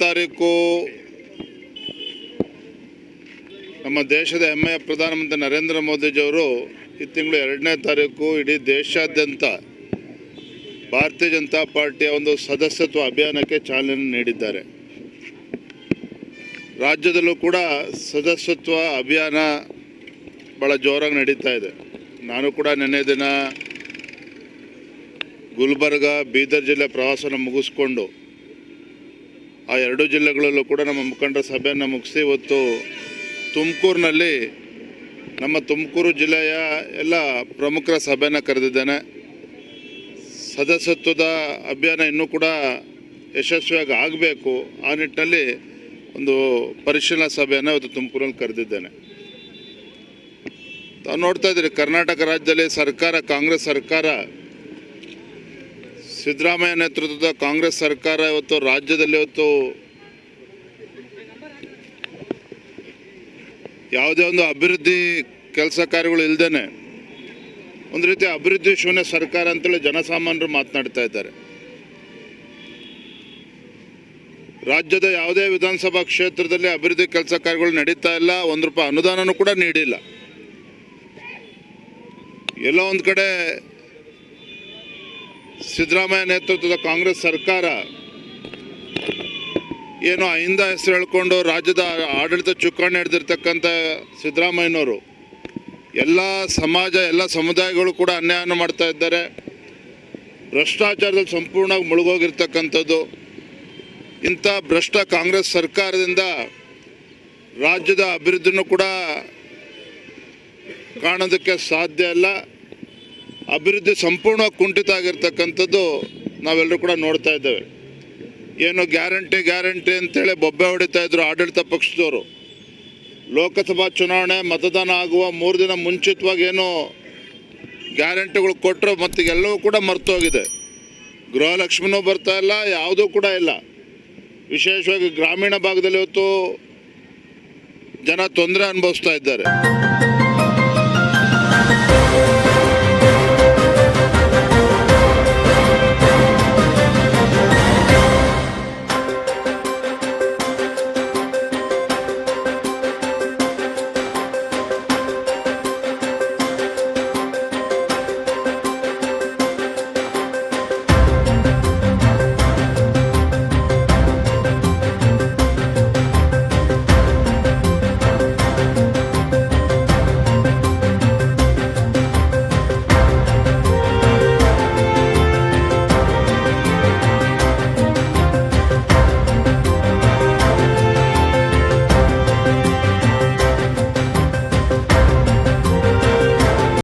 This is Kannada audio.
ತಾರೀಕು ನಮ್ಮ ದೇಶದ ಹೆಮ್ಮೆಯ ಪ್ರಧಾನಮಂತ್ರಿ ನರೇಂದ್ರ ಮೋದಿಜಿಯವರು ಈ ತಿಂಗಳು ಎರಡನೇ ತಾರೀಕು ಇಡೀ ದೇಶಾದ್ಯಂತ ಭಾರತೀಯ ಜನತಾ ಪಾರ್ಟಿಯ ಒಂದು ಸದಸ್ಯತ್ವ ಅಭಿಯಾನಕ್ಕೆ ಚಾಲನೆ ನೀಡಿದ್ದಾರೆ. ರಾಜ್ಯದಲ್ಲೂ ಕೂಡ ಸದಸ್ಯತ್ವ ಅಭಿಯಾನ ಭಾಳ ಜೋರಾಗಿ ನಡೀತಾ ಇದೆ. ನಾನು ಕೂಡ ನಿನ್ನೆ ದಿನ ಗುಲ್ಬರ್ಗ, ಬೀದರ್ ಜಿಲ್ಲೆ ಪ್ರವಾಸನ ಮುಗಿಸ್ಕೊಂಡು ಆ ಎರಡು ಜಿಲ್ಲೆಗಳಲ್ಲೂ ಕೂಡ ನಮ್ಮ ಮುಖಂಡರ ಸಭೆಯನ್ನು ಮುಗಿಸಿ ಇವತ್ತು ತುಮಕೂರಿನಲ್ಲಿ ನಮ್ಮ ತುಮಕೂರು ಜಿಲ್ಲೆಯ ಎಲ್ಲ ಪ್ರಮುಖರ ಸಭೆಯನ್ನು ಕರೆದಿದ್ದೇನೆ. ಸದಸ್ಯತ್ವದ ಅಭಿಯಾನ ಇನ್ನೂ ಕೂಡ ಯಶಸ್ವಿಯಾಗಿ ಆಗಬೇಕು. ಆ ನಿಟ್ಟಿನಲ್ಲಿ ಒಂದು ಪರಿಶೀಲನಾ ಸಭೆಯನ್ನು ಇವತ್ತು ತುಮಕೂರಲ್ಲಿ ಕರೆದಿದ್ದೇನೆ. ತಾವು ನೋಡ್ತಾ ಇದ್ದೀರಿ, ಕರ್ನಾಟಕ ರಾಜ್ಯದಲ್ಲಿ ಸರ್ಕಾರ, ಕಾಂಗ್ರೆಸ್ ಸರ್ಕಾರ ಸಿದ್ದರಾಮಯ್ಯ ನೇತೃತ್ವದ ಕಾಂಗ್ರೆಸ್ ಸರ್ಕಾರ ಇವತ್ತು ರಾಜ್ಯದಲ್ಲಿ ಇವತ್ತು ಯಾವುದೇ ಒಂದು ಅಭಿವೃದ್ಧಿ ಕೆಲಸ ಕಾರ್ಯಗಳು ಇಲ್ಲದೇನೆ ಒಂದು ರೀತಿ ಅಭಿವೃದ್ಧಿ ಶೂನ್ಯ ಸರ್ಕಾರ ಅಂತೇಳಿ ಜನಸಾಮಾನ್ಯರು ಮಾತನಾಡ್ತಾ ಇದ್ದಾರೆ. ರಾಜ್ಯದ ಯಾವುದೇ ವಿಧಾನಸಭಾ ಕ್ಷೇತ್ರದಲ್ಲಿ ಅಭಿವೃದ್ಧಿ ಕೆಲಸ ಕಾರ್ಯಗಳು ನಡೀತಾ ಇಲ್ಲ, ಒಂದು ರೂಪಾಯಿ ಅನುದಾನನೂ ಕೂಡ ನೀಡಿಲ್ಲ. ಎಲ್ಲೋ ಒಂದು ಕಡೆ ಸಿದ್ದರಾಮಯ್ಯ ನೇತೃತ್ವದ ಕಾಂಗ್ರೆಸ್ ಸರ್ಕಾರ ಏನು ಅಹಿಂದ ಹೆಸರು ಹೇಳ್ಕೊಂಡು ರಾಜ್ಯದ ಆಡಳಿತ ಚುಕ್ಕಾಣಿ ಹಿಡಿದಿರ್ತಕ್ಕಂಥ ಸಿದ್ದರಾಮಯ್ಯನವರು, ಎಲ್ಲ ಸಮಾಜ, ಎಲ್ಲ ಸಮುದಾಯಗಳು ಕೂಡ ಅನ್ಯಾಯನ ಮಾಡ್ತಾ ಇದ್ದಾರೆ. ಭ್ರಷ್ಟಾಚಾರದಲ್ಲಿ ಸಂಪೂರ್ಣವಾಗಿ ಮುಳುಗೋಗಿರ್ತಕ್ಕಂಥದ್ದು. ಇಂಥ ಭ್ರಷ್ಟ ಕಾಂಗ್ರೆಸ್ ಸರ್ಕಾರದಿಂದ ರಾಜ್ಯದ ಅಭಿವೃದ್ಧಿನೂ ಕೂಡ ಕಾಣೋದಕ್ಕೆ ಸಾಧ್ಯ ಇಲ್ಲ. ಅಭಿವೃದ್ಧಿ ಸಂಪೂರ್ಣವಾಗಿ ಕುಂಠಿತ ಆಗಿರ್ತಕ್ಕಂಥದ್ದು ನಾವೆಲ್ಲರೂ ಕೂಡ ನೋಡ್ತಾ ಇದ್ದೇವೆ. ಏನು ಗ್ಯಾರಂಟಿ ಗ್ಯಾರಂಟಿ ಅಂತೇಳಿ ಬೊಬ್ಬೆ ಹೊಡಿತಾ ಇದ್ರು ಆಡಳಿತ ಪಕ್ಷದವರು. ಲೋಕಸಭಾ ಚುನಾವಣೆ ಮತದಾನ ಆಗುವ ಮೂರು ದಿನ ಮುಂಚಿತವಾಗಿ ಏನು ಗ್ಯಾರಂಟಿಗಳು ಕೊಟ್ಟರು ಮತ್ತು ಎಲ್ಲವೂ ಕೂಡ ಮರ್ತೋಗಿದೆ ಗೃಹಲಕ್ಷ್ಮಿನೂ ಬರ್ತಾ ಇಲ್ಲ, ಯಾವುದೂ ಕೂಡ ಇಲ್ಲ. ವಿಶೇಷವಾಗಿ ಗ್ರಾಮೀಣ ಭಾಗದಲ್ಲಿ ಇವತ್ತು ಜನ ತೊಂದರೆ ಅನುಭವಿಸ್ತಾ ಇದ್ದಾರೆ.